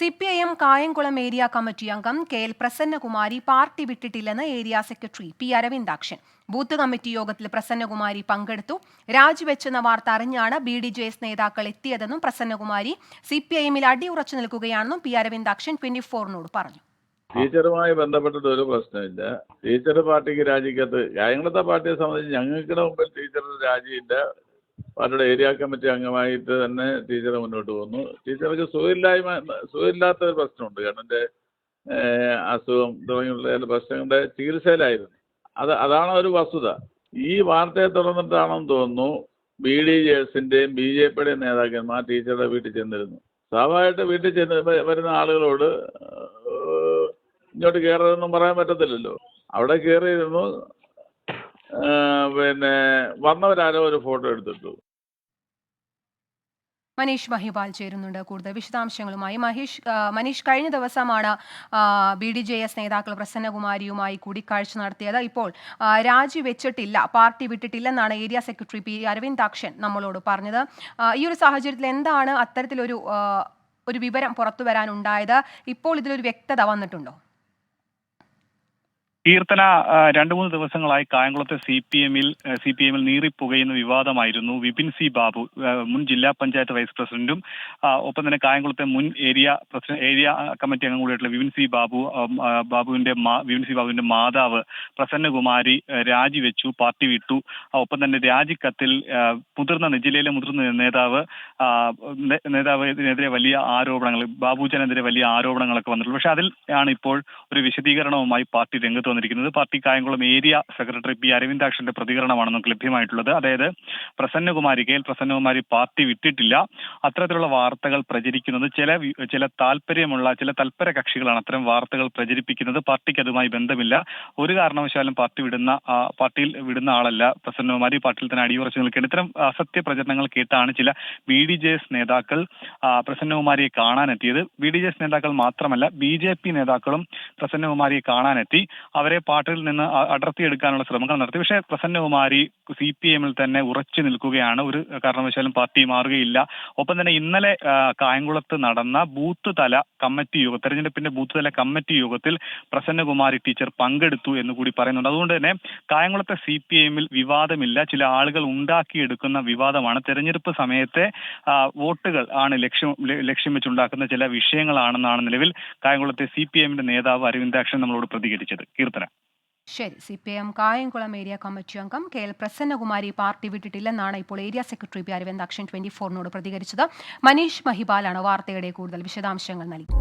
C P I M Kayamkulam area committee അംഗം K L Prasannakumari party വിട്ടിട്ടില്ലെന്ന് area secretary P Aravindakshan. Booth committee യോഗത്തിൽ പ്രസന്നകുമാരി പങ്കെടുത്തു. രാജിവെച്ചെന്ന വാർത്ത അറിഞ്ഞാണ് ബി ഡി ജെ എസ് നേതാക്കൾ എത്തിയതെന്നും പ്രസന്നകുമാരി സി പി ഐ എമ്മിൽ അടിയുറച്ചു നിൽക്കുകയാണെന്നും പി അരവിന്ദാക്ഷൻ ട്വന്റി ഫോറിനോട് പറഞ്ഞു. ടീച്ചറുമായി ബന്ധപ്പെട്ടിട്ട് ഒരു പ്രശ്നമില്ല. ടീച്ചർ പാർട്ടിക്ക് രാജിക്കത്ത് കായംകുളത്തെ പാർട്ടിയെ സംബന്ധിച്ച് ഞങ്ങൾക്ക് മുമ്പിൽ ടീച്ചറുടെ രാജിയില്ല. പാർട്ടിയുടെ ഏരിയ കമ്മിറ്റി അംഗമായിട്ട് തന്നെ ടീച്ചർ മുന്നോട്ട് പോകുന്നു. ടീച്ചർക്ക് സുഖമില്ലായ്മ സുഖമില്ലാത്ത ഒരു പ്രശ്നമുണ്ട്. കാരണം അസുഖം തുടങ്ങിയുള്ള പ്രശ്നങ്ങളുടെ ചികിത്സയിലായിരുന്നു. അത് അതാണ് ഒരു വസ്തുത. ഈ വാർത്തയെ തുടർന്നിട്ടാണെന്ന് തോന്നുന്നു ബി ഡി ജെ എസിന്റെയും ബി ജെ പിയുടെയും നേതാക്കന്മാർ ടീച്ചറുടെ വീട്ടിൽ ചെന്നിരുന്നു. സ്വാഭാവികമായിട്ട് വീട്ടിൽ ചെന്ന് വരുന്ന ആളുകളോട് ഇങ്ങോട്ട് കയറരുതെന്നും പറയാൻ പറ്റത്തില്ലല്ലോ. അവിടെ കയറിയിരുന്നു പിന്നെ വന്നവരാരോ ഒരു ഫോട്ടോ എടുത്തിട്ടു. മനീഷ് മഹിപാൽ ചേരുന്നുണ്ട് കൂടുതൽ വിശദാംശങ്ങളുമായി. മഹേഷ് മനീഷ് കഴിഞ്ഞ ദിവസമാണ് ബി ഡി ജെ എസ് നേതാക്കൾ പ്രസന്നകുമാരിയുമായി കൂടിക്കാഴ്ച നടത്തിയത്. ഇപ്പോൾ രാജിവെച്ചിട്ടില്ല പാർട്ടി വിട്ടിട്ടില്ലെന്നാണ് ഏരിയ സെക്രട്ടറി പി അരവിന്ദാക്ഷൻ നമ്മളോട് പറഞ്ഞത്. ഈ ഒരു സാഹചര്യത്തിൽ എന്താണ് അത്തരത്തിലൊരു ഒരു വിവരം പുറത്തു വരാനുണ്ടായത്? ഇപ്പോൾ ഇതിലൊരു വ്യക്തത വന്നിട്ടുണ്ടോ? കീർത്തന രണ്ടു മൂന്ന് ദിവസങ്ങളായി കായംകുളത്തെ സി പി എമ്മിൽ സി പി എമ്മിൽ നീറിപ്പുകയുന്ന വിവാദമായിരുന്നു വിപിൻ സി ബാബു മുൻ ജില്ലാ പഞ്ചായത്ത് വൈസ് പ്രസിഡന്റും ഒപ്പം തന്നെ കായംകുളത്തെ മുൻ ഏരിയ പ്രസിഡന്റ് ഏരിയ കമ്മിറ്റി അംഗം കൂടിയായിട്ടുള്ള വിപിൻ സി ബാബു ബാബുവിന്റെ വിപിൻ സി ബാബുവിന്റെ മാതാവ് പ്രസന്നകുമാരി രാജിവെച്ചു പാർട്ടി വിട്ടു. ഒപ്പം തന്നെ രാജിക്കത്തിൽ മുതിർന്ന ജില്ലയിലെ മുതിർന്ന നേതാവ് നേതാവിനെതിരെ വലിയ ആരോപണങ്ങൾ ബാബുജനെതിരെ വലിയ ആരോപണങ്ങളൊക്കെ വന്നിട്ടുള്ളൂ പക്ഷെ അതിൽ ആണ് ഇപ്പോൾ ഒരു വിശദീകരണവുമായി പാർട്ടി രംഗത്ത് വന്നിരിക്കുന്നത്. Party Kayamkulam area secretary P അരവിന്ദാക്ഷന്റെ പ്രതികരണമാണ് നമുക്ക് ലഭ്യമായിട്ടുള്ളത്. അതായത് Prasannakumari K L Prasannakumari party വിട്ടിട്ടില്ല. അത്തരത്തിലുള്ള വാർത്തകൾ പ്രചരിക്കുന്നത് ചില ചില താല്പര്യമുള്ള ചില തൽപര കക്ഷികളാണ് അത്തരം വാർത്തകൾ പ്രചരിപ്പിക്കുന്നത്. പാർട്ടിക്ക് അതുമായി ബന്ധമില്ല. ഒരു കാരണവശാലും പാർട്ടി വിടുന്ന പാർട്ടിയിൽ വിടുന്ന ആളല്ല പ്രസന്നകുമാരി. പാർട്ടിയിൽ തന്നെ അടിയുറച്ചു നിൽക്കേണ്ട ഇത്തരം അസത്യ പ്രചരണങ്ങൾ കേട്ടാണ് ചില ബി ഡി ജെ എസ് നേതാക്കൾ പ്രസന്നകുമാരിയെ കാണാനെത്തിയത്. ബി ഡി ജെ എസ് നേതാക്കൾ മാത്രമല്ല ബി ജെ പി നേതാക്കളും പ്രസന്നകുമാരിയെ കാണാനെത്തി. അവരെ പാർട്ടിയിൽ നിന്ന് അടർത്തി അടർത്തിയെടുക്കാനുള്ള ശ്രമങ്ങൾ നടത്തി. പക്ഷേ പ്രസന്നകുമാരി സി പി എമ്മിൽ തന്നെ ഉറച്ചു നിൽക്കുകയാണ്. ഒരു കാരണവശാലും പാർട്ടി മാറുകയില്ല. ഒപ്പം തന്നെ ഇന്നലെ കായംകുളത്ത് നടന്ന ബൂത്ത് തല കമ്മിറ്റി യോഗം തെരഞ്ഞെടുപ്പിന്റെ ബൂത്ത് തല കമ്മിറ്റി യോഗത്തിൽ പ്രസന്നകുമാരി ടീച്ചർ പങ്കെടുത്തു എന്ന് കൂടി പറയുന്നുണ്ട്. അതുകൊണ്ട് തന്നെ കായംകുളത്തെ സി പി എമ്മിൽ വിവാദമില്ല. ചില ആളുകൾ ഉണ്ടാക്കിയെടുക്കുന്ന വിവാദമാണ്. തെരഞ്ഞെടുപ്പ് സമയത്തെ വോട്ടുകൾ ആണ് ലക്ഷ്യം ലക്ഷ്യം വെച്ചുണ്ടാക്കുന്ന ചില വിഷയങ്ങളാണെന്നാണ് നിലവിൽ കായംകുളത്തെ സി പി എമ്മിന്റെ നേതാവ് അരവിന്ദാക്ഷൻ നമ്മളോട് പ്രതികരിച്ചത്. കീർത്തന ശരി. C P M Kayamkulam area committee അംഗം കെ എൽ പ്രസന്നകുമാരി പാർട്ടി വിട്ടിട്ടില്ലെന്നാണ് ഇപ്പോൾ area secretary P Aravindakshan twenty ഫോറിനോട് പ്രതികരിച്ചത്. മനീഷ് മഹിപാലാണ് വാർത്തയുടെ കൂടുതൽ വിശദാംശങ്ങൾ നൽകി